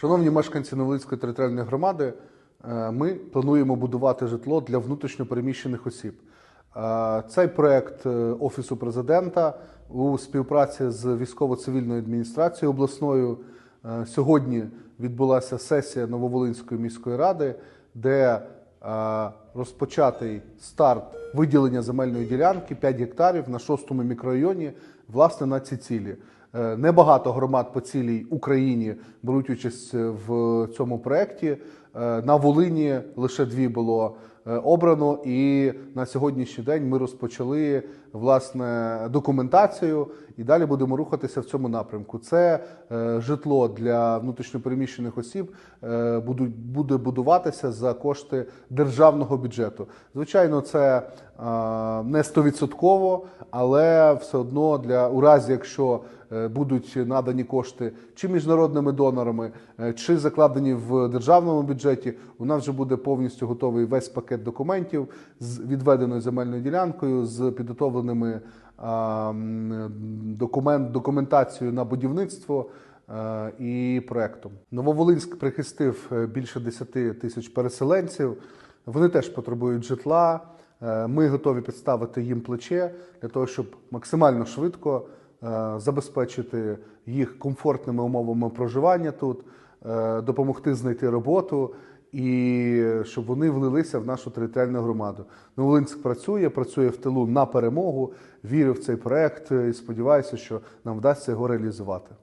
Шановні мешканці Новолинської територіальної громади, е, ми плануємо будувати житло для внутрішньопереміщених осіб. Е, Цей проект е, Офісу президента у співпраці з військово-цивільною адміністрацією обласною сьогодні відбулася сесія Нововолинської міської ради, де розпочатий старт виділення земельної ділянки 5 гектарів на шостому мікрорайоні власне на ці цілі. Е, Небагато громад по цілій Україні беруть участь в цьому проєкті. Е, На Волині лише дві було е, обрано, і на сьогоднішній день ми розпочали власне документацію і далі будемо рухатися в цьому напрямку. Це е, житло для внутрішньопереміщених осіб е, буде будуватися за кошти державного бюджету. Звичайно, це е, не стовідсотково, але все одно для у разі, якщо е, будуть надані кошти чи міжнародними донорами, е, чи закладені в державному бюджеті, у нас вже буде повністю готовий весь пакет документів з відведеною земельною ділянкою, з підготовленими документ, документацією на будівництво е, і проектом. Нововолинськ прихистив е, більше 10 тисяч переселенців. Вони теж потребують житла. Е, Ми готові підставити їм плече для того, щоб максимально швидко е, забезпечити їх комфортними умовами проживання тут, е, допомогти знайти роботу і щоб вони влилися в нашу територіальну громаду. Новолинськ працює, працює в тилу на перемогу. Вірю в цей проект і сподіваюся, що нам вдасться його реалізувати.